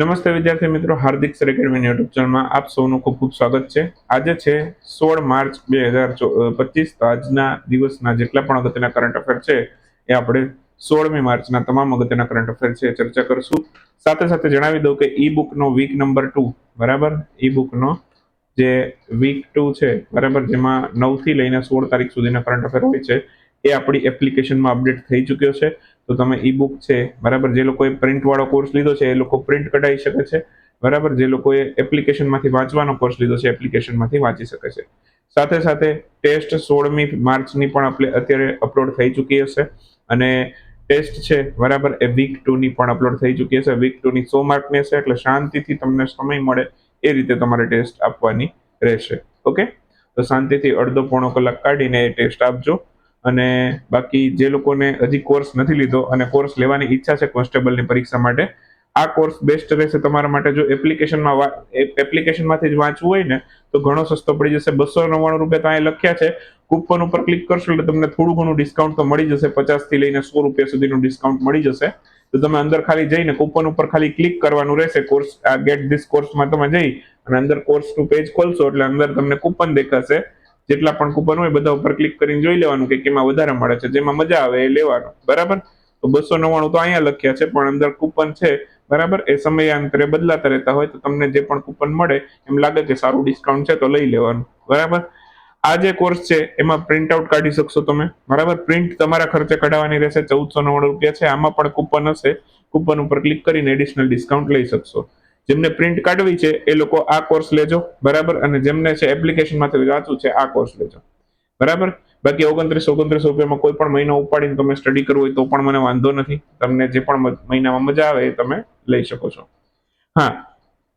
નમસ્તે વિદ્યાર્થી મિત્રો, હાર્દિક સર એકેડમી યુટ્યુબ ચેનલમાં આપ સૌનું ખૂબ ખૂબ સ્વાગત છે. આજે છે સોળ માર્ચ બે હજાર પચીસ, તો આજના દિવસના જેટલા પણ અગત્યના કરંટ અફેર છે એ આપણે સોળમી માર્ચના તમામ અગત્યના કરંટ અફેર છે ચર્ચા કરશું. સાથે સાથે જણાવી દઉં કે ઈ બુકનો વીક નંબર ટુ બરાબર? ઈ બુકનો જે વીક ટુ છે, બરાબર? જેમાં નવથી લઈને સોળ તારીખ સુધીના કરંટ અફેર હોય છે, એ આપણી એપ્લિકેશનમાં અપડેટ થઈ ચૂક્યો છે. તો તમે ઈ બુક છે, બરાબર? જે લોકોએ પ્રિન્ટવાળો કોર્સ લીધો છે, એ લોકો પ્રિન્ટ કઢાવી શકે છે, બરાબર? જે લોકોએ એપ્લિકેશનમાંથી વાંચવાનો કોર્સ લીધો છે એપ્લિકેશનમાંથી વાંચી શકે છે. સાથે સાથે ટેસ્ટ સોળમી માર્ચની પણ આપણે અત્યારે અપલોડ થઈ ચૂકી હશે અને ટેસ્ટ છે, બરાબર? એ વીક ટુની પણ અપલોડ થઈ ચૂકી હશે. વીક ટુની સો માર્કની હશે, એટલે શાંતિથી તમને સમય મળે એ રીતે તમારે ટેસ્ટ આપવાની રહેશે. ઓકે? તો શાંતિથી અડધો પોણો કલાક કાઢીને એ ટેસ્ટ આપજો. અને બાકી જે લોકોને હજી કોર્સ નથી લીધો અને કોર્સ લેવાની ઈચ્છા છે કોન્સ્ટેબલની પરીક્ષા માટે, આ કોર્સ બેસ્ટ રહેશે તમારા માટે. જો એપ્લિકેશનમાં એપ્લિકેશનમાંથી જ વાંચવું હોય ને, તો ઘણો સસ્તો પડી જશે. બસો નવ્વાણું રૂપિયા તો અહીં લખ્યા છે. કૂપન ઉપર ક્લિક કરશો એટલે તમને થોડું ઘણું ડિસ્કાઉન્ટ તો મળી જશે. પચાસથી લઈને સો રૂપિયા સુધીનું ડિસ્કાઉન્ટ મળી જશે. તો તમે અંદર ખાલી જઈને કૂપન ઉપર ખાલી ક્લિક કરવાનું રહેશે. કોર્સ આ ગેટ ધીસ કોર્સમાં તમે જઈ અને અંદર કોર્સનું પેજ ખોલશો એટલે અંદર તમને કૂપન દેખાશે. જેટલા પણ કૂપન હોય બધા ઉપર ક્લિક કરીને જોઈ લેવાનું કે કેમાં વધારે મળે છે, જેમાં મજા આવે એ લેવાનું, બરાબર? તો બસો નવ્વાણું તો અહીંયા લખ્યા છે, પણ અંદર કૂપન છે, બરાબર? એ સમયાંતરે બદલાતા રહેતા હોય તો તમને જે પણ કૂપન મળે એમ લાગે કે સારું ડિસ્કાઉન્ટ છે તો લઈ લેવાનું, બરાબર? આ જે કોર્સ છે, એમાં પ્રિન્ટ આઉટ કાઢી શકશો તમે, બરાબર? પ્રિન્ટ તમારા ખર્ચે કઢાવવાની રહેશે, ચૌદસો નવ્વાણું રૂપિયા છે, આમાં પણ કૂપન હશે કૂપન ઉપર ક્લિક કરીને એડિશનલ ડિસ્કાઉન્ટ લઈ શકશો. જેમને પ્રિન્ટ કાઢવી છે, એ લોકો આ કોર્સ લેજો, બરાબર? અને જેમને છે એપ્લિકેશનમાંથી વાંચવું છે, આ કોર્સ લેજો. બરાબર? બાકી ઓગણત્રીસ ઓગણત્રીસ રૂપિયામાં કોઈ પણ મહિનો ઉપાડીને તમે સ્ટડી કરવું હોય તો પણ મને વાંધો નથી. તમને જે પણ મહિનામાં મજા આવે એ તમે લઈ શકો છો. હા,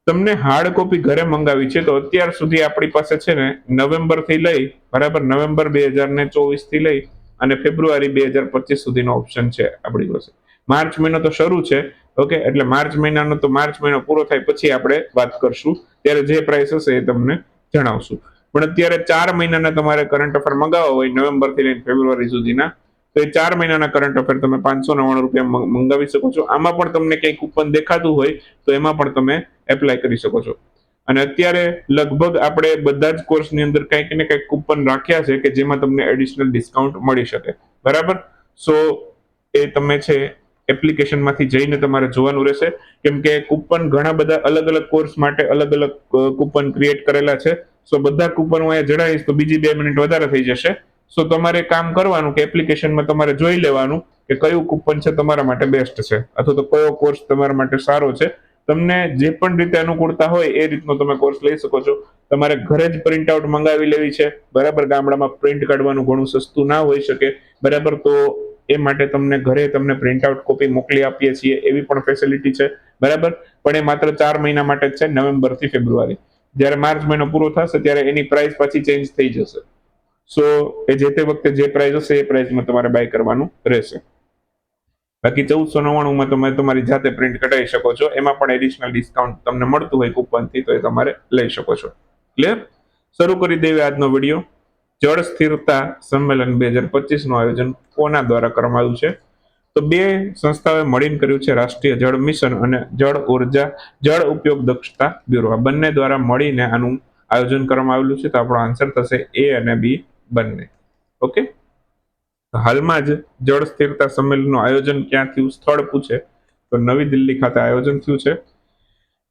તમને હાર્ડ કોપી ઘરે મંગાવી છે, તો અત્યાર સુધી આપણી પાસે છે ને નવેમ્બરથી લઈ, બરાબર? નવેમ્બર બે હજાર ને ચોવીસથી લઈ અને ફેબ્રુઆરી બે હજાર પચીસ સુધીનો ઓપ્શન છે આપણી પાસે. માર્ચ મહિનો તો શરૂ છે ઓકે એટલે માર્ચ મહિનાનો તો માર્ચ મહિનો પૂરો થાય પછી આપણે વાત કરશું. ત્યારે જે પ્રાઇસ હશે એ તમને જણાવશું. પણ અત્યારે ચાર મહિનાના તમારે કરંટ અફેર મંગાવવા હોય નવેમ્બરથી લઈને ફેબ્રુઆરી સુધીના, તો એ ચાર મહિનાના કરંટ અફેર તમે પાંચસો નવ્વાણું રૂપિયા મંગાવી શકો છો. આમાં પણ તમને કંઈ કૂપન દેખાતું હોય તો એમાં પણ તમે એપ્લાય કરી શકો છો. અને અત્યારે લગભગ આપણે બધા જ કોર્સની અંદર કંઈક ને કંઈક કૂપન રાખ્યા છે કે જેમાં તમને એડિશનલ ડિસ્કાઉન્ટ મળી શકે. બરાબર? સો એ તમે છે એપ્લિકેશનમાંથી જઈને તમારે જોવાનું રહેશે. કેમ કે કૂપન ઘણા બધા અલગ અલગ કોર્સ માટે અલગ અલગ કૂપન ક્રિએટ કરેલા છે. સો બધા કૂપન હું અહીંયા જણાવીશ તો બીજી બે મિનિટ વધારે થઈ જશે. સો તમારે કામ કરવાનું કે એપ્લિકેશનમાં તમારે જોઈ લેવાનું કે કયું કૂપન છે તમારા માટે બેસ્ટ છે. અથવા તો કયો કોર્સ તમારા માટે સારો છે. તમને જે પણ રીતે અનુકૂળતા હોય એ રીતનો તમે કોર્સ લઈ શકો છો. તમારે ઘરે જ પ્રિન્ટ આઉટ મંગાવી લેવી છે. બરાબર ગામડામાં પ્રિન્ટ કાઢવાનું ઘણું સસ્તું ના હોઈ શકે. બરાબર તો એ માટે તમને ઘરે તમને પ્રિન્ટ આઉટ કોપી મોકલી આપીએ છીએ, એવી પણ ફેસિલિટી છે. બરાબર? પણ એ માત્ર ચાર મહિના માટે જ છે, નવેમ્બરથી ફેબ્રુઆરી. જ્યારે માર્ચ મહિનો પૂરો થશે, ત્યારે એની પ્રાઇસ પાછી ચેન્જ થઈ જશે. સો એ જે તે વખતે જે પ્રાઇસ હશે, એ પ્રાઇસમાં તમારે બાય કરવાનું રહેશે. બાકી ચૌદસો નવ્વાણુંમાં તમે તમારી જાતે પ્રિન્ટ કઢાવી શકો છો. એમાં પણ એડિશનલ ડિસ્કાઉન્ટ તમને મળતું હોય કૂપનથી તો એ તમારે લઈ શકો છો. ક્લિયર શરૂ કરી દેવી આજનો વીડિયો જળ સ્થિરતા સંમેલન બે હજાર પચીસનું આયોજન કોના દ્વારા કરવામાં આવ્યું છે? તો બે સંસ્થાઓએ મળીને કર્યું છે રાષ્ટ્રીય જળ મિશન અને જળ ઊર્જા, જળ ઉપયોગ દક્ષતા બ્યુરો. આ બંને દ્વારા મળીને આનું આયોજન કરવામાં આવેલું છે. તો આપણો આન્સર થશે એ અને બી બંને. ઓકે? હાલમાં જ જળ સ્થિરતા સંમેલનનું આયોજન ક્યાં થયું સ્થળ પૂછે? તો નવી દિલ્હી ખાતે આયોજન થયું છે.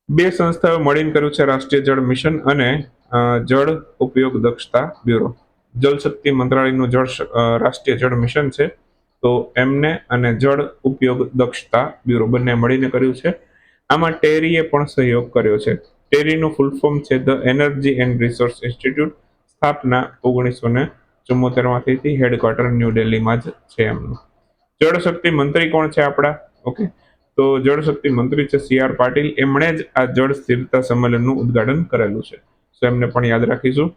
બે સંસ્થાઓએ મળીને કર્યું છે રાષ્ટ્રીય જળ મિશન અને જળ ઉપયોગ દક્ષતા બ્યુરો. જળશક્તિ મંત્રાલયનું જળ રાષ્ટ્રીય જળ મિશન છે. તો એમને અને જળ ઉપયોગ દક્ષતા બ્યુરો બંને મળીને કર્યું છે. આમાં ટેરીએ પણ સહયોગ કર્યો છે. ટેરીનું ફૂલ ફોર્મ છે the energy and resource institute સ્થાપના ઓગણીસો ને ચુમ્મોતેરમાં થઈ હતી હેડક્વાર્ટર ન્યૂ દિલ્હીમાં જ છે એમનું. જળશક્તિ મંત્રી કોણ છે આપણા? ઓકે તો જળશક્તિ મંત્રી છે સી આર પાટીલ. એમણે જ આ જળ સ્થિરતા સંમેલનનું ઉદ્ઘાટન કરેલું છે. સો એમને પણ યાદ રાખીશું.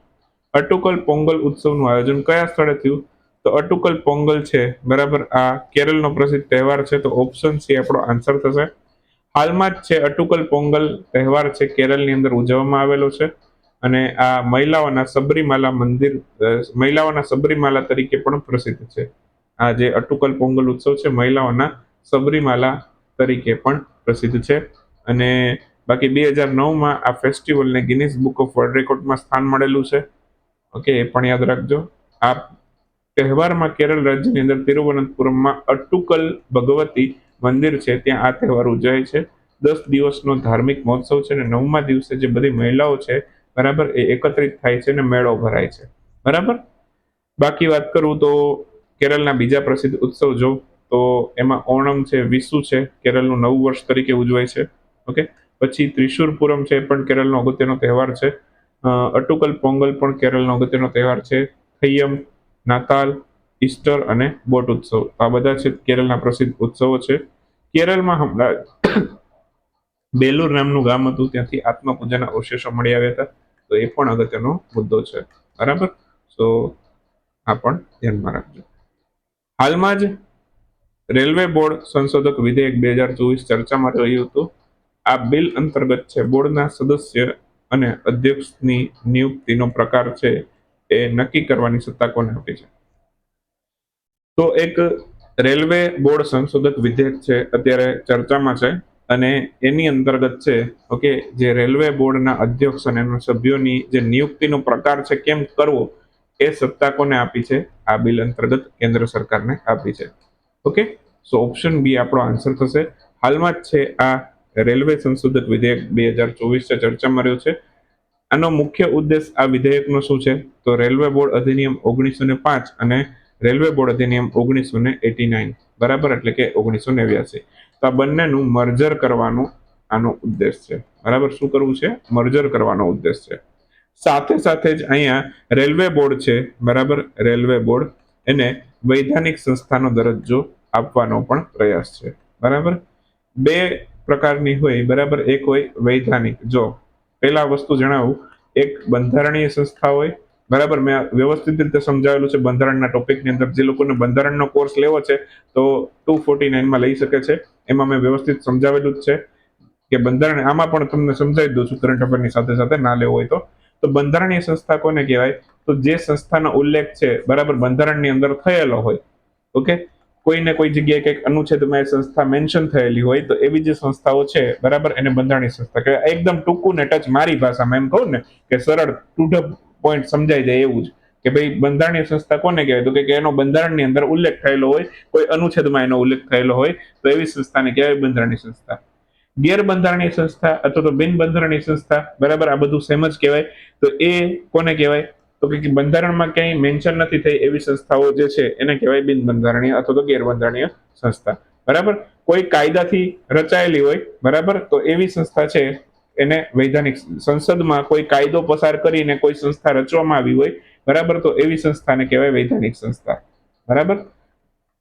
અટુકલ પોંગલ ઉત્સવનું આયોજન કયા સ્થળે થયું? તો અટુકલ પોંગલ છે, બરાબર. આ કેરળનો પ્રસિદ્ધ તહેવાર છે, તો ઓપ્શન સી આપણો આન્સર થશે. હાલમાં જ છે, અટુકલ પોંગલ તહેવાર છે, કેરળની અંદર ઉજવવામાં આવેલો છે. અને આ મહિલાઓના સબરીમાલા મંદિર મહિલાઓના સબરીમાલા તરીકે પણ પ્રસિદ્ધ છે. આ જે અટુકલ પોંગલ ઉત્સવ છે, મહિલાઓના સબરીમાલા તરીકે પણ પ્રસિદ્ધ છે. અને બાકી બે હજાર નવમાં આ ફેસ્ટિવલને ગિનિસ બુક ઓફ વર્લ્ડ રેકોર્ડમાં સ્થાન મળેલું છે. ઓકે, એ પણ યાદ રાખજો. આ તહેવારમાં કેરળ રાજ્યની અંદર તિરુવનંતપુરમમાં અટ્ટુકલ ભગવતી મંદિર છે, ત્યાં આ તહેવાર ઉજવાય છે. દસ દિવસનો ધાર્મિક મહોત્સવ છે અને નવમા દિવસે જે બધી મહિલાઓ છે, બરાબર, એ એકત્રિત થાય છે અને મેળો ભરાય છે. બરાબર? બાકી વાત કરું તો કેરળના બીજા પ્રસિદ્ધ ઉત્સવ જો, તો એમાં ઓણમ છે, વિસુ છે, કેરળનું નવું વર્ષ તરીકે ઉજવાય છે. ઓકે? પછી ત્રિશુરપુરમ છે પણ કેરળનો અગત્યનો તહેવાર છે. અટુકલ, પોંગલ પણ કેરળનો અગત્યનો તહેવાર છે. થૈયમ નાતાલ, ઈસ્ટર અને બોટ ઉત્સવ. આ બધા છે કેરળના પ્રસિદ્ધ ઉત્સવો છે. કેરળમાં હમણાં બેલુર નામનું ગામ હતું. ત્યાંથી આત્મપૂજાના અવશેષો મળી આવ્યા હતા. તો એ પણ અગત્યનો મુદ્દો છે. બરાબર? તો આ પણ ધ્યાનમાં રાખજો. હાલમાં જ રેલવે બોર્ડ સંશોધક વિધેયક બે હજાર ચોવીસ ચર્ચામાં રહ્યું હતું. આ બિલ અંતર્ગત છે બોર્ડના સદસ્ય અને અધ્યક્ષની નિયુક્તિનો પ્રકાર છે એ નક્કી કરવાની સત્તા કોને આપી છે? તો એક રેલવે બોર્ડ સંશોધક વિધેયક છે, અત્યારે ચર્ચામાં છે અને એની અંતર્ગત છે, ઓકે, જે રેલવે બોર્ડના અધ્યક્ષ અને એના સભ્યોની જે નિયુક્તિનો પ્રકાર છે, કેમ કરવો એ સત્તા કોને આપી છે? આ બિલ અંતર્ગત કેન્દ્ર સરકારને આપી છે. ઓકે? સો ઓપ્શન બી આપણો આન્સર થશે. હાલમાં જ છે આ રેલવે સંશોધક વિધેયક બે હજાર ચોવીસ ચર્ચામાં રહ્યો છે. આનો મુખ્ય ઉદ્દેશ આ વિધેયકનો શું છે? તો રેલવે બોર્ડ અધિનિયમ ઓગણીસો ને પાંચ અને રેલવે બોર્ડ અધિનિયમ ઓગણીસો ને એટી નાઇન. બરાબર? એટલે કે ઓગણીસો નેવ્યાસી. તો આ બંનેનું મર્જર કરવાનો આનો ઉદ્દેશ છે. બરાબર? શું કરવું છે? મર્જર કરવાનો ઉદ્દેશ છે. સાથે સાથે જ અહીંયા રેલવે બોર્ડ છે. બરાબર? Railway board. એને વૈધાનિક સંસ્થાનો દરજ્જો આપવાનો પણ પ્રયાસ છે. બરાબર? બે પ્રકારની હોય, બરાબર? એક હોય વૈધાનિક. જો, પહેલા વસ્તુ જણાવું. એક બંધારણીય સંસ્થા હોય, બરાબર? મેં વ્યવસ્થિત રીતે સમજાવેલું છે બંધારણના ટોપિકની અંદર. જે લોકોને બંધારણનો કોર્સ લેવો છે, તો ટુ ફોર્ટી નાઇનમાં લઈ શકે છે. એમાં મેં વ્યવસ્થિત સમજાવેલું જ છે કે બંધારણ, આમાં પણ તમને સમજાવી દઉં છું કરંટ અફેરની સાથે સાથે, ના લેવો હોય તો. તો બંધારણીય સંસ્થા કોને કહેવાય? તો જે સંસ્થાનો ઉલ્લેખ છે, બરાબર? બંધારણની અંદર થયેલો હોય. ઓકે? કોઈને કોઈ જગ્યાએ કંઈક અનુચ્છેદમાં સંસ્થા મેન્શન થયેલી હોય તો એવી જે સંસ્થાઓ છે, બરાબર? એને બંધારણીય સંસ્થા કહેવાય. એકદમ ટૂંકું ને ટચ મારી ભાષામાં એમ કહું ને કે સરળ ટુ ધ પોઈન્ટ સમજાઈ જાય એવું જ. કે ભાઈ, બંધારણીય સંસ્થા કોને કહેવાય? તો કે એનો બંધારણની અંદર ઉલ્લેખ થયેલો હોય, કોઈ અનુચ્છેદમાં એનો ઉલ્લેખ થયેલો હોય, તો એવી સંસ્થાને કહેવાય બંધારણીય સંસ્થા. ગેરબંધારણીય સંસ્થા અથવા તો બિન બંધારણીય સંસ્થા, બરાબર? આ બધું સેમ જ કહેવાય. તો એ કોને કહેવાય? તો કે બંધારણમાં ક્યાંય મેન્શન નથી થઈ એવી સંસ્થાઓ જે છે, એને કહેવાય બિન બંધારણીય અથવા તો ગેરબંધારણીય સંસ્થા. બરાબર? કોઈ કાયદાથી રચાયેલી હોય, બરાબર? તો એવી સંસ્થા છે, એને વૈધાનિક સંસદમાં કોઈ કાયદો પસાર કરીને કોઈ સંસ્થા રચવામાં આવી હોય, બરાબર? તો એવી સંસ્થાને કહેવાય વૈધાનિક સંસ્થા. બરાબર?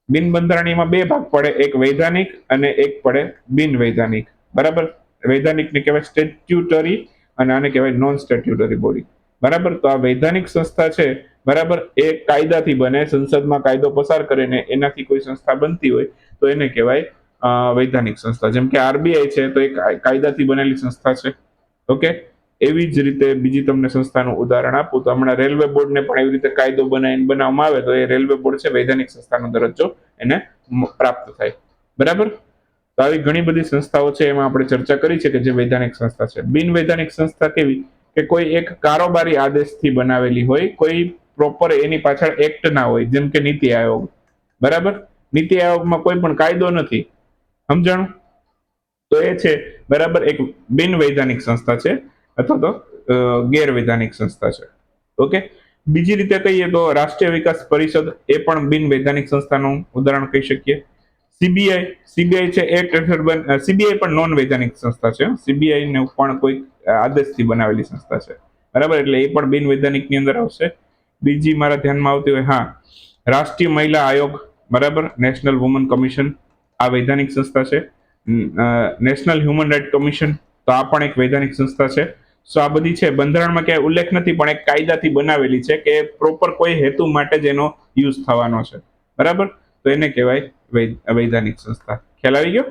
બિન બંધારણીયમાં બે ભાગ પડે, એક વૈધાનિક અને એક પડે બિન વૈધાનિક. બરાબર? વૈધાનિકને કહેવાય સ્ટેચ્યુટરી અને આને કહેવાય નોન સ્ટેચ્યુટરી બોડી બરાબર? તો આ વૈધાનિક સંસ્થા છે, બરાબર? એ કાયદાથી બને, સંસદમાં કાયદો પસાર કરીને એનાથી કોઈ સંસ્થા બનતી હોય, તો એને કહેવાય વૈધાનિક સંસ્થા. જેમ કે આરબીઆઈ છે, તો એ કાયદાથી બનેલી સંસ્થા છે. ઓકે? એવી જ રીતે બીજી તમને સંસ્થાનું ઉદાહરણ આપું. તો હમણાં રેલવે બોર્ડને પણ એવી રીતે કાયદો બનાવીને બનાવવામાં આવે, તો એ રેલવે બોર્ડ છે, વૈધાનિક સંસ્થાનો દરજ્જો એને પ્રાપ્ત થાય. બરાબર? તો આવી ઘણી બધી સંસ્થાઓ છે, એમાં આપણે ચર્ચા કરી છે કે જે વૈધાનિક સંસ્થા છે. બિન વૈધાનિક સંસ્થા કેવી? કે કોઈ એક કારોબારી આદેશથી બનાવેલી હોય, કોઈ પ્રોપર એની પાછળ એક્ટ ના હોય, જેમ કે નીતિ આયોગ. બરાબર? નીતિ આયોગમાં કોઈ પણ કાયદો નથી. સમજણ? તો એ છે, બરાબર, એક બિન વૈધાનિક સંસ્થા છે, અથવા તો ગેરવૈધાનિક સંસ્થા છે. ઓકે? બીજી રીતે કહીએ તો રાષ્ટ્રીય વિકાસ પરિષદ એ પણ બિન વૈધાનિક સંસ્થાનું ઉદાહરણ કહી શકીએ. સીબીઆઈ. સીબીઆઈ છે, એક સીબીઆઈ પણ નોન વૈધાનિક સંસ્થા છે. સીબીઆઈ ને પણ કોઈ આદેશથી બનાવેલી સંસ્થા છે. બરાબર? એટલે એ પણ બિનવૈધાનિકની અંદર આવશે. બીજી મારા ધ્યાનમાં આવતી હોય, હા, રાષ્ટ્રીય મહિલા આયોગ, બરાબર? નેશનલ વુમન કમિશન, આ વૈધાનિક સંસ્થા છે. નેશનલ હ્યુમન રાઇટ કમિશન, તો આ પણ એક વૈધાનિક સંસ્થા છે. સો આ બધી છે. બંધારણમાં ક્યાંય ઉલ્લેખ નથી, પણ એક કાયદાથી બનાવેલી છે કે પ્રોપર કોઈ હેતુ માટે જ એનો યુઝ થવાનો છે. બરાબર? તો એને કહેવાય વૈધાનિક સંસ્થા. ખ્યાલ આવી ગયો?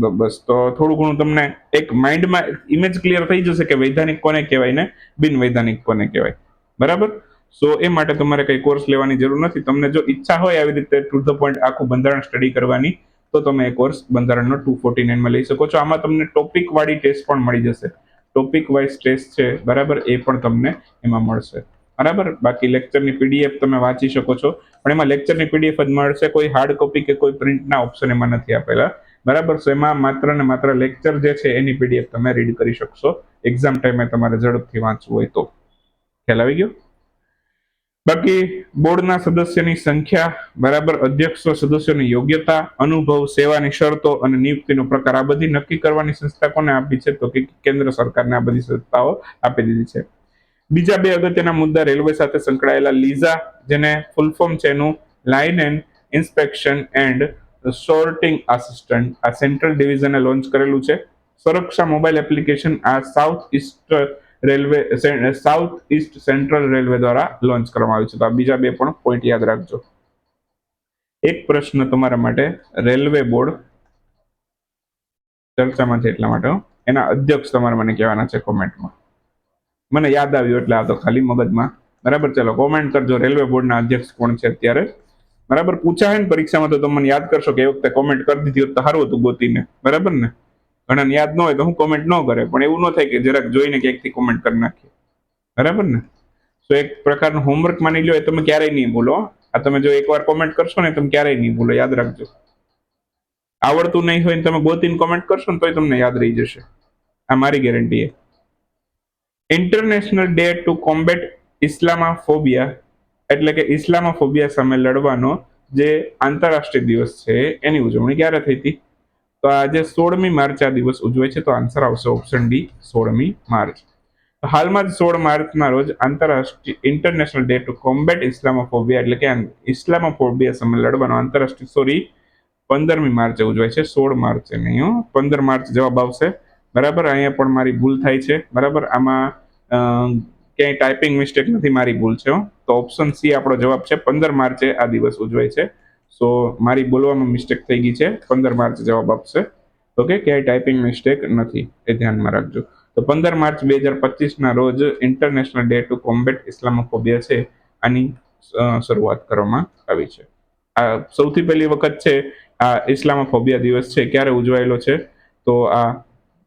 બસ, તો થોડું ઘણું તમને એક માઇન્ડમાં ઇમેજ ક્લિયર થઈ જશે કે વૈધાનિક કોને કહેવાય ને બિન વૈધાનિક કોને કહેવાય. બરાબર? સો, એ માટે તમારે કઈ કોર્સ લેવાની જરૂર નથી. તમને જો ઈચ્છા હોય આવી રીતે ટુ ધ પોઈન્ટ આખું બંધારણ સ્ટડી કરવાની, તો તમે એ કોર્સ બંધારણનો ટુ ફોર્ટી નાઇનમાં લઈ શકો છો. આમાં તમને ટોપિક વાળી ટેસ્ટ પણ મળી જશે. ટોપિક વાઇઝ ટેસ્ટ છે, બરાબર? એ પણ તમને એમાં મળશે. બરાબર? બાકી લેક્ચરની પીડીએફ તમે વાંચી શકો છો. પણ એમાં લેક્ચરની પીડીએફ જ મળશે. કોઈ હાર્ડ કોપી કે કોઈ પ્રિન્ટના ઓપ્શન એમાં નથી આપેલા. બરાબર? સો એમાં માત્ર ને માત્ર લેક્ચર જે છે, એની પીડીએફ તમે રીડ કરી શકશો. એક્ઝામ ટાઈમે તમારે ઝડપથી વાંચવું હોય તો. ખ્યાલ આવી ગયો? બાકી બોર્ડના સદસ્યની સંખ્યા, બરાબર? અધ્યક્ષ, સદસ્યોની યોગ્યતા, અનુભવ, સેવાની શરતો અને નિયુક્તિનો પ્રકાર, આ બધી નક્કી કરવાની સંસ્થા કોને આપી છે? તો કે કેન્દ્ર સરકારને આ બધી સંસ્થાઓ આપી દીધી છે. બીજા બે અગત્યના મુદ્દા, રેલવે સાથે સંકળાયેલા લીઝા, જેને ફૂલ ફોર્મ છે એનું line and inspection and sorting assistant આ સેન્ટ્રલ ડિવિઝને લોન્ચ કરેલું છે. સુરક્ષા મોબાઈલ એપ્લિકેશન આ south east railway south east central railway દ્વારા લોન્ચ કરવામાં આવ્યું છે. તો આ બીજા બે પણ પોઈન્ટ યાદ રાખજો. એક પ્રશ્ન તમારા માટે રેલવે બોર્ડ ચર્ચામાં છે એટલા માટે. એના અધ્યક્ષ તમારે મને કહેવાના છે કોમેન્ટમાં. મને યાદ આવ્યું એટલે આ તો ખાલી મગજમાં. બરાબર, ચલો કોમેન્ટ કરજો. રેલવે બોર્ડના અધ્યક્ષ કોણ છે અત્યારે? બરાબર? પૂછાય ને પરીક્ષામાં તો તમે મને યાદ કરશો કે એ વખતે કોમેન્ટ કરી દીધી હોત તો સારું હતું ગોતીને. બરાબર ને? ઘણાને યાદ ન હોય તો હું કોમેન્ટ ન કરે, પણ એવું ન થાય કે જરાક જોઈને ક્યાંકથી કોમેન્ટ કરી નાખીએ. બરાબર ને? તો એક પ્રકારનું હોમવર્ક માની લો એ તમે ક્યારેય નહીં ભૂલો. આ તમે જો એકવાર કોમેન્ટ કરશો ને તમે ક્યારેય નહીં ભૂલો, યાદ રાખજો. આવડતું નહીં હોય ને તમે ગોતીને કોમેન્ટ કરશો ને તોય તમને યાદ રહી જશે. આ મારી ગેરંટી છે. International day to combat Islamophobia એટલે કે ઇસ્લામોફોબિયા સામે લડવાનો જે આંતરરાષ્ટ્રીય દિવસ છે, એની ઉજવણી ક્યારે થઈ હતી? તો આજે સોળમી માર્ચ આ દિવસ ઉજવે છે, તો આન્સર આવશે ઓપ્શન ડી સોળમી માર્ચ. હાલમાં જ સોળ માર્ચના રોજ આંતરરાષ્ટ્રીય international day to combat Islamophobia એટલે કે ઇસ્લામોફોબિયા સામે લડવાનો આંતરરાષ્ટ્રીય સોરી પંદરમી માર્ચે ઉજવાય છે, સોળ માર્ચે નહીં પંદર માર્ચ જવાબ આવશે. બરાબર? અહીંયા પણ મારી ભૂલ થાય છે. બરાબર? આમાં ક્યાંય ટાઈપિંગ મિસ્ટેક નથી, મારી ભૂલ છે તો ઓપ્શન સી આપણો જવાબ છે, પંદર માર્ચે આ દિવસ ઉજવાય છે. સો મારી બોલવામાં મિસ્ટેક થઈ ગઈ છે, પંદર માર્ચ જવાબ આપશે. ઓકે ક્યાંય ટાઈપિંગ મિસ્ટેક નથી, એ ધ્યાનમાં રાખજો. તો પંદર માર્ચ બે હજાર પચીસના રોજ international day to combat Islamophobia છે, આની શરૂઆત કરવામાં આવી છે. આ સૌથી પહેલી વખત છે, આ ઇસ્લામોફોબિયા દિવસ છે, ક્યારે ઉજવાયેલો છે? તો આ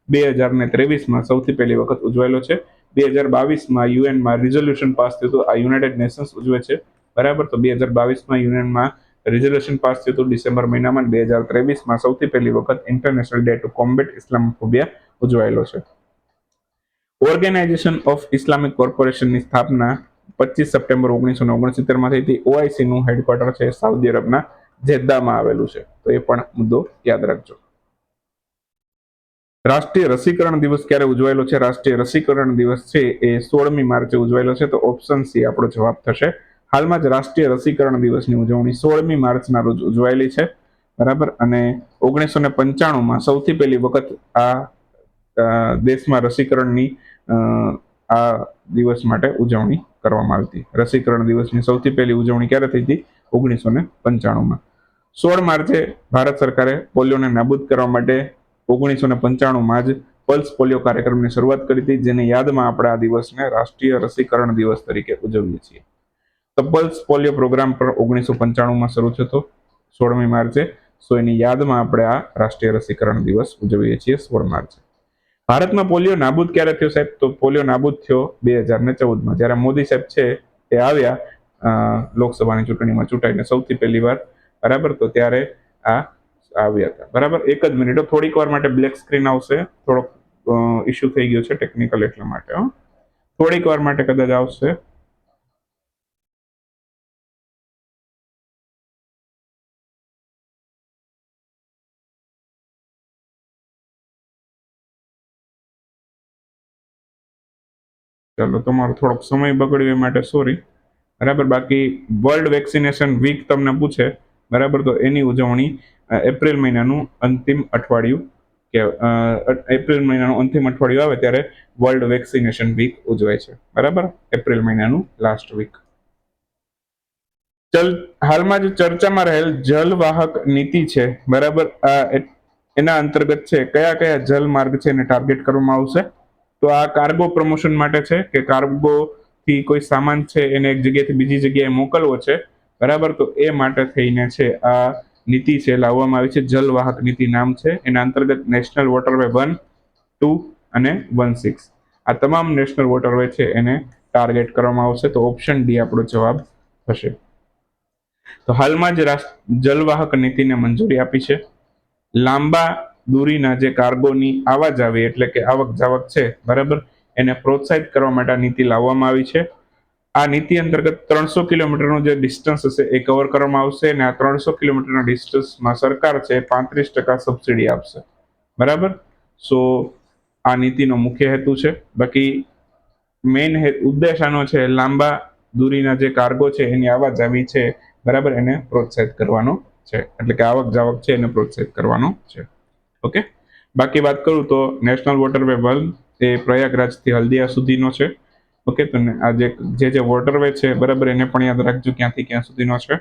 બે હજાર ને ત્રેવીસમાં સૌથી પહેલી વખત ઉજવાયેલો છે. બે હજાર બાવીસમાં યુએનમાં રિઝોલ્યુશન પાસ થયું હતું. આ યુનાઇટેડ નેશન્સ ઉજવે છે. બરાબર? તો બે હજાર બાવીસમાં યુએનમાં રિઝોલ્યુશન પાસ થયું હતું ડિસેમ્બર મહિનામાં બે હજાર ત્રેવીસમાં સૌથી પહેલી વખત international day to combat Islamophobia ઉજવાયેલો છે. ઓર્ગેનાઇઝેશન ઓફ ઇસ્લામિક કોર્પોરેશનની સ્થાપના પચીસ સપ્ટેમ્બર ઓગણીસો ને ઓગણસિત્તેરમાં થઈ હતી. ઓઆઈસીનું હેડક્વાર્ટર છે સાઉદી અરબના જેદ્દામાં આવેલું છે. તો એ પણ મુદ્દો યાદ રાખજો. રાષ્ટ્રીય રસીકરણ દિવસ ક્યારે ઉજવાયેલો છે? રાષ્ટ્રીય રસીકરણ દિવસ છે એ સોળમી માર્ચે ઉજવાયેલો છે, તો ઓપ્શન સી આપણો જવાબ થશે. હાલમાં જ રાષ્ટ્રીય રસીકરણ દિવસની ઉજવણી સોળમી માર્ચના રોજ ઉજવાયેલી છે, બરાબર? અને ઓગણીસો ને પંચાણુંમાં સૌથી પહેલી વખત આ દેશમાં રસીકરણની આ દિવસ માટે ઉજવણી કરવામાં આવતી રસીકરણ દિવસની સૌથી પહેલી ઉજવણી ક્યારે થઈ હતી? ઓગણીસો ને પંચાણુંમાં. સોળ માર્ચે ભારત સરકારે પોલિયોને નાબૂદ કરવા માટે ઓગણીસો ને પંચાણુંમાં જ પલ્સ પોલિયો કાર્યક્રમની શરૂઆત કરી હતી, જેની યાદમાં આપણે આ દિવસને રાષ્ટ્રીય રસીકરણ દિવસ તરીકે ઉજવીએ છીએ. તો પલ્સ પોલિયો પ્રોગ્રામ પર ઓગણીસો પંચાણુંમાં શરૂ થતો સોળમી માર્ચે, સો એની યાદમાં આપણે આ રાષ્ટ્રીય રસીકરણ દિવસ ઉજવીએ છીએ સોળ માર્ચે. ભારતમાં પોલિયો નાબૂદ ક્યારે થયો સાહેબ? તો પોલિયો નાબૂદ થયો બે હજાર ને ચૌદમાં જ્યારે મોદી સાહેબ છે એ આવ્યા લોકસભાની ચૂંટણીમાં ચૂંટાઈને સૌથી પહેલી વાર, બરાબર? તો ત્યારે આ આવ્યા હતા. બરાબર? એક જ મિનિટ થોડીક વાર માટે બ્લેક સ્ક્રીન આવશે. થોડોક ઇશ્યુ થઈ ગયો છે ટેકનિકલ એટલા માટે થોડીક વાર માટે કદાચ આવશે. ચાલો તમારો થોડોક સમય બગડ્યો એ માટે સોરી બરાબર? બાકી વર્લ્ડ વેક્સિનેશન વીક તમને પૂછે. બરાબર? તો એની ઉજવણી એપ્રિલ મહિનાનું અંતિમ અઠવાડિયું કે એપ્રિલ મહિનાનું અંતિમ અઠવાડિયું આવે ત્યારે વર્લ્ડ વેક્સિનેશન વીક ઉજવાય છે. બરાબર? એપ્રિલ મહિનાનું લાસ્ટ વીક. ચલ, હાલમાં જે ચર્ચામાં રહેલ જલવાહક નીતિ છે. બરાબર? એના અંતર્ગત છે. કયા કયા જલ માર્ગ છે એને ટાર્ગેટ કરવામાં આવશે? તો આ કાર્ગો પ્રમોશન માટે છે કે કાર્ગો થી કોઈ સામાન છે એને એક જગ્યાએથી બીજી જગ્યાએ મોકલવો છે? બરાબર? તો એ માટે થઈને છે આ નીતિ છે, લાવવામાં આવી છે જલવાહક નીતિ નામ છે. એના અંતર્ગત નેશનલ વોટરવે વન, ટુ અને વન સિક્સ. આ તમામ નેશનલ વોટરવે છે એને ટાર્ગેટ કરવામાં આવશે. તો ઓપ્શન ડી આપણો જવાબ થશે તો હાલમાં જ રાષ્ટ્ર જલવાહક નીતિને મંજૂરી આપી છે. લાંબા દૂરીના જે કાર્ગોની આવા જાવી એટલે કે આવક જાવક છે, બરાબર? એને પ્રોત્સાહિત કરવા માટે નીતિ લાવવામાં આવી છે. આ નીતિ અંતર્ગત ત્રણસો કિલોમીટરનું જે ડિસ્ટન્સ હશે એ કવર કરવામાં આવશે અને આ ત્રણસો કિલોમીટરના ડિસ્ટન્સમાં સરકાર છે પાંત્રીસ ટકા સબસિડી આપશે. બરાબર? સો આ નીતિનો મુખ્ય હેતુ છે. બાકી મેઇન ઉદ્દેશ આનો છે લાંબા દૂરીના જે કાર્ગો છે એની આવક જાવી છે. બરાબર? એને પ્રોત્સાહિત કરવાનો છે. એટલે કે આવક જાવક છે એને પ્રોત્સાહિત કરવાનો છે. ઓકે બાકી વાત કરું તો નેશનલ વોટરવે વર્લ્ડ એ પ્રયાગરાજથી હલ્દિયા સુધીનો છે. ઓકે તો આ જે જે જે વોટરવે છે, બરાબર, એને પણ યાદ રાખજો ક્યાંથી ક્યાં સુધીનો છે.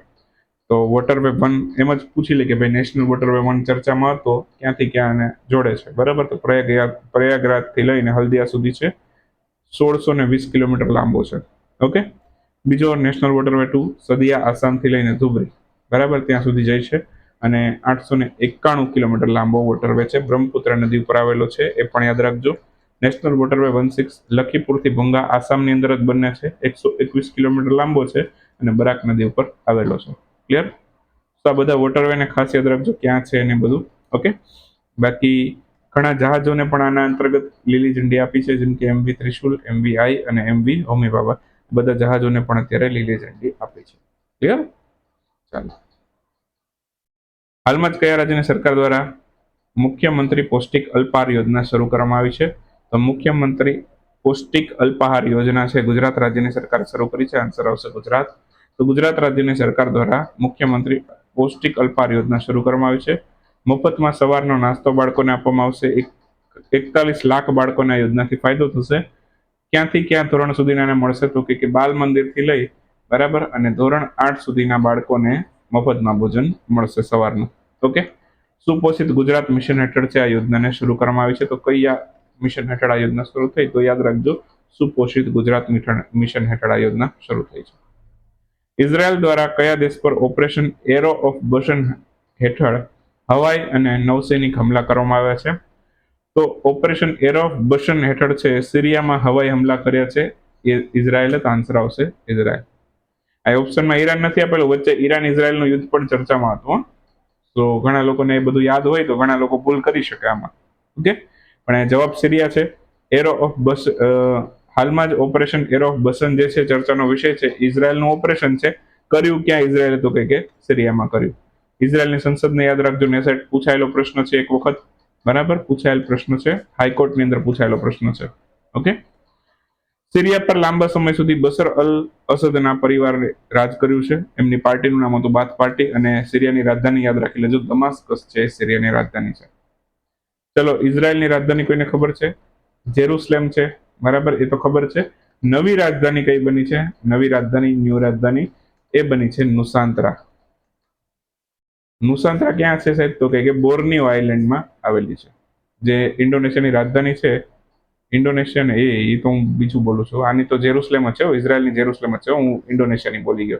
તો વોટરવે વન એમ જ પૂછી લે કે ભાઈ નેશનલ વોટરવે વન ચર્ચામાં હતો, ક્યાંથી ક્યાં એને જોડે છે. બરાબર? તો પ્રયાગ પ્રયાગરાજથી લઈને હલ્દિયા સુધી છે. સોળસો ને વીસ કિલોમીટર લાંબો છે. ઓકે બીજો નેશનલ વોટરવે ટુ સદિયા આસામથી લઈને ધુબરી. બરાબર? ત્યાં સુધી જાય છે. અને આઠસો ને એકાણું કિલોમીટર લાંબો વોટરવે છે. બ્રહ્મપુત્ર નદી ઉપર આવેલો છે, એ પણ યાદ રાખજો. નેશનલ વોટરવે વન સિક્સ લખીપુરથી ભંગા આસામની અંદર જ બને છે. એકસો એકવીસ કિલોમીટર લાંબો છે અને બરાક નદી ઉપર આવેલો છે. ક્લિયર તો આ બધા વોટરવેને યાદ રાખજો ક્યાં છે ને બધું. ઓકે બાકી ઘણા જહાજોને પણ આના અંતર્ગત લીલી ઝંડી આપી છે, જેમ કે એમવી ત્રિશુલ એમવી આઈ અને એમવી હોમી બાબા બધા જહાજોને પણ અત્યારે લીલી ઝંડી આપી છે. ક્લિયર ચાલો. હાલમાં જ કયા રાજ્યની સરકાર દ્વારા મુખ્યમંત્રી પૌષ્ટિક અલ્પાર યોજના શરૂ કરવામાં આવી છે? તો મુખ્યમંત્રી પૌષ્ટિક અલ્પાહાર યોજના છે, ગુજરાત રાજ્યની સરકાર શરૂ કરી છે આન્સર આવશે ગુજરાત. તો ગુજરાત રાજ્યની સરકાર દ્વારા મુખ્યમંત્રી પૌષ્ટિક અલ્પાહાર યોજના શરૂ કરવામાં આવી છે. મફતમાં સવારનો નાસ્તો બાળકોને આપવામાં આવશે. એક, એકતાલીસ લાખ બાળકોને આ યોજનાથી ફાયદો થશે. ક્યાંથી ક્યાં ધોરણ સુધીના મળશે તો કે બાલ મંદિરથી લઈ બરાબર અને ધોરણ આઠ સુધીના બાળકોને મફતમાં ભોજન મળશે સવારનું. ઓકે? સુપોષિત ગુજરાત મિશન હેઠળ છે આ યોજનાને શરૂ કરવામાં આવી છે. તો કઈ મિશન હેઠળ આ યોજના શરૂ થઈ, તો યાદ રાખજો, સુપોષિત ગુજરાત મિશન હેઠળ આ યોજના શરૂ થઈ છે. ઇઝરાયલ દ્વારા કયા દેશ પર ઓપરેશન એરો ઓફ બશન હેઠળ હવાઈ અને નૌસૈનિક હુમલા કરવામાં આવ્યા છે? તો ઓપરેશન એરો ઓફ બશન હેઠળ છે, સિરિયામાં હવાઈ હુમલા કર્યા છે ઇઝરાયલ આન્સર આવશે, ઇઝરાયલ. આ ઓપ્શનમાં ઈરાન નથી આપેલું, વચ્ચે ઈરાન ઇઝરાયલનું યુદ્ધ પણ ચર્ચામાં હતું તો ઘણા લોકોને એ બધું યાદ હોય, તો ઘણા લોકો ભૂલ કરી શકે આમાં. ઓકે? પણ જવાબ સિરિયા છે. એરો ઓફ બસ હાલમાં જ ઓપરેશન એરો ઓફ બસન જે છે, ચર્ચાનો વિષય છે, ઇઝરાયલનું ઓપરેશન છે. કર્યું ક્યાં ઇઝરાયલે તો કે સિરિયામાં કર્યું. ઇઝરાયલની સંસદને યાદ રાખજો, નેસેટ પૂછાયેલો પ્રશ્ન છે એક વખત. બરાબર? પૂછાયેલ પ્રશ્ન છે. હાઈકોર્ટની અંદર પૂછાયેલો પ્રશ્ન છે. ઓકે? સિરિયા પર લાંબા સમય સુધી બસર અલ અસદના પરિવારે રાજ કર્યું છે. એમની પાર્ટીનું નામ હતું બાથ પાર્ટી અને સિરિયાની રાજધાની યાદ રાખી લેજો. દમાસ્કસ છે, સિરિયાની રાજધાની છે. ચલો, ઇઝરાયલની રાજધાની કોઈને ખબર છે? જેરુસલેમ છે. બરાબર? એ તો ખબર છે. નવી રાજધાની કઈ બની છે? નવી રાજધાની, ન્યૂ રાજધાની, એ બની છે નુસાંતરા. નુસાંતરા ક્યાં છે સાહેબ? તો કે બોર્નિયો આઇલેન્ડમાં આવેલી છે. જે ઇન્ડોનેશિયાની રાજધાની છે. ઇન્ડોનેશિયા એ એ તો હું બીજું બોલું છું. આની તો જેરુસલેમ જ છે ઇઝરાયલની જેરુસલેમ જ છે હું ઇન્ડોનેશિયાની બોલી ગયો.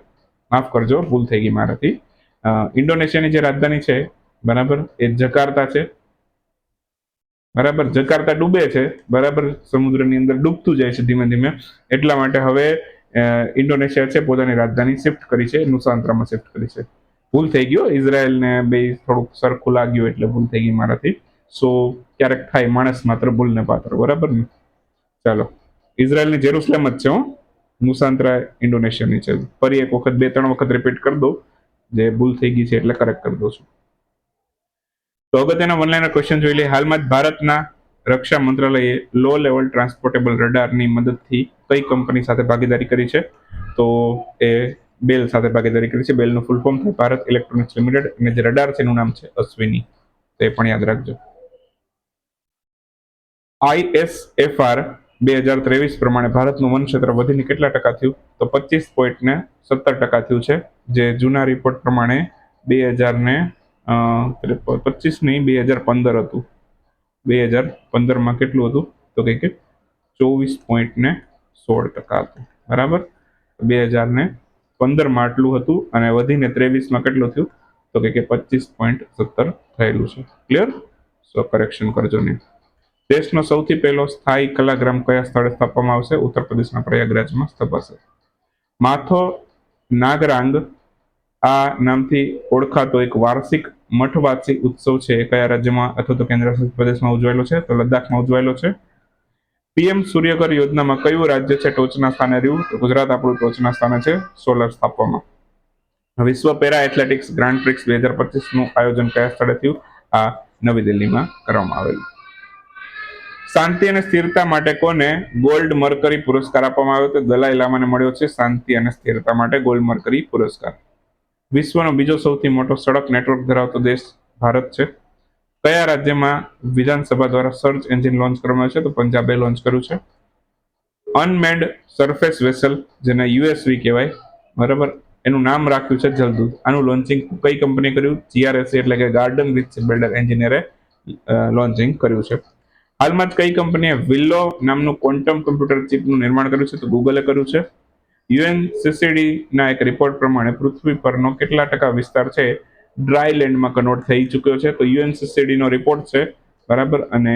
માફ કરજો, ભૂલ થઈ ગઈ મારાથી. ઇન્ડોનેશિયાની જે રાજધાની છે, બરાબર? એ જકાર્તા છે. બરાબર? જકાર્તા ડૂબે છે, બરાબર? સમુદ્રની અંદર ડૂબતું જાય છે ધીમે ધીમે. એટલા માટે હવે ઇન્ડોનેશિયા છે, પોતાની રાજધાની શિફ્ટ કરી છે, નુસાંત્રામાં શિફ્ટ કરી છે. ભૂલ થઈ ગયો ઇઝરાયલને બે થોડુંક સરખું લાગ્યું એટલે ભૂલ થઈ ગઈ મારાથી. સો ક્યારેક થાય, માણસ માત્ર ભૂલને પાત્ર, બરાબર ને? ચાલો. ઇઝરાયલની જેરુસલેમ જ છે હું. નુસાંતરા ઇન્ડોનેશિયાની છે ફરી એક વખત બે ત્રણ વખત રિપીટ કરી દઉં. જે ભૂલ થઈ ગઈ છે એટલે કરેક્ટ કરી દઉં છું. તો અગત્યના વનલાઈનર ક્વેશ્ચન જોઈ લઈએ. હાલમાં જ ભારતના રક્ષા મંત્રાલયે લો લેવલ ટ્રાન્સપોર્ટેબલ રડારની મદદથી કઈ કંપની સાથે ભાગીદારી કરી છે? તો એ બેલ સાથે ભાગીદારી કરી છે. બેલનું ફૂલ ફોર્મ થાય ભારત ઇલેક્ટ્રોનિક્સ લિમિટેડ અને જે રડાર છે એનું નામ છે અશ્વિની. તો પણ યાદ રાખજો. આઈએસએફઆર બે હજાર ત્રેવીસ પ્રમાણે ભારતનું વન ક્ષેત્ર વધીને કેટલા ટકા થયું? તો પચીસ પોઈન્ટ ને સત્તર ટકા થયું છે. જે જૂના રિપોર્ટ પ્રમાણે બે હજાર ને પચીસ નહીં, બે હજાર પંદર હતું. બે હજાર પંદરમાં કેટલું હતું? તો કે ચોવીસ પોઈન્ટ ને સોળ ટકા હતું. બરાબર? બે હજાર ને પંદરમાં આટલું હતું અને વધીને ત્રેવીસમાં કેટલું થયું? તો કે પચીસ પોઈન્ટ સત્તર થયેલું છે. ક્લિયર સો કરેક્શન કરજો નહીં દેશનો સૌથી પહેલો સ્થાયી કલાગ્રામ કયા સ્થળે સ્થાપવામાં આવશે? ઉત્તર પ્રદેશના પ્રયાગરાજમાં સ્થપાશે. માથો, નાગરાંગ આ નામથી ઓળખાતો એક વાર્ષિક મઠવાસી ઉત્સવ છે. કયા રાજ્યમાં અથવા તો કેન્દ્રશાસિત પ્રદેશમાં ઉજવાયેલો છે? તો લદ્દાખમાં ઉજવાયેલો છે. પીએમ સૂર્યઘર યોજનામાં કયું રાજ્ય છે? ટોચના સ્થાને રહ્યું? તો ગુજરાત આપણું ટોચના સ્થાને છે. સોલર સ્થાપવામાં. વિશ્વ પેરા એથ્લેટિક્સ ગ્રાન્ડ પ્રિક્સ બે હજાર પચીસનું આયોજન કયા સ્થળે થયું? આ નવી દિલ્હીમાં કરવામાં આવેલું. શાંતિ અને સ્થિરતા માટે કોને ગોલ્ડ મર્કરી પુરસ્કાર આપવામાં આવ્યો? તો દલાઈ લામાને મળ્યો છે શાંતિ અને સ્થિરતા માટે ગોલ્ડ મર્કરી પુરસ્કાર. વિશ્વનો બીજો સૌથી મોટો સડક નેટવર્ક ધરાવતો દેશ ભારત છે. કયા રાજ્યમાં વિધાનસભા દ્વારા સર્ચ એન્જિન લોન્ચ કરવામાં આવ્યું છે? તો પંજાબે લોન્ચ કર્યું છે. અનમેન્ડ સરફેસ વેસલ, જેને યુએસવી કહેવાય, બરાબર? એનું નામ રાખ્યું છે જલદૂત. આનું લોન્ચિંગ કઈ કંપની કર્યું? જીઆરએસસી એટલે કે ગાર્ડન રિચ બિલ્ડર એન્જિનિયરે લોન્ચિંગ કર્યું છે. હાલમાં જ કઈ કંપનીએ વિલ્લો નામનું ક્વોન્ટમ કમ્પ્યુટર ચિપનું નિર્માણ કર્યું છે? તો ગૂગલે કર્યું છે. યુએનસીસીડી સીસીડીના એક રિપોર્ટ પ્રમાણે પૃથ્વી પરનો કેટલા ટકા વિસ્તાર છે ડ્રાય લેન્ડમાં કન્વર્ટ થઈ ચૂક્યો છે. તો યુએન સીસીડીનો રિપોર્ટ છે, બરાબર? અને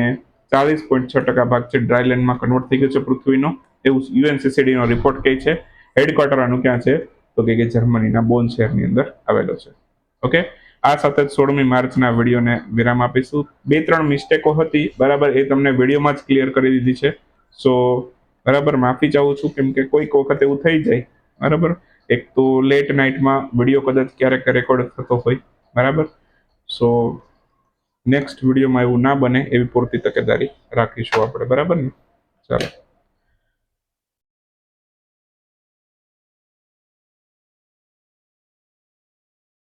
ચાલીસ પોઈન્ટ છ ટકા ભાગ છે ડ્રાય લેન્ડમાં કન્વર્ટ થઈ ગયો છે પૃથ્વીનો. એવું યુએન સીસીડીનો રિપોર્ટ કહે છે. હેડક્વાર્ટર આનું ક્યાં છે? તો કે જર્મનીના બોન શહેરની અંદર આવેલો છે. ઓકે? આ સાથે સોળમી માર્ચના વિડીયોને વિરામ આપીશું. બે ત્રણ મિસ્ટેકો હતી, બરાબર? એ તમને વિડીયોમાં જ ક્લિયર કરી દીધી છે. સો બરાબર? માફી ચાહું છું કેમ કે કોઈક વખત એવું થઈ જાય. બરાબર? એક તો લેટ નાઇટમાં વીડિયો કદાચ ક્યારેક રેકોર્ડ થતો હોય. બરાબર? સો નેક્સ્ટ વિડીયોમાં એવું ના બને એવી પૂરતી તકેદારી રાખીશું આપણે. બરાબર ને? ચાલો.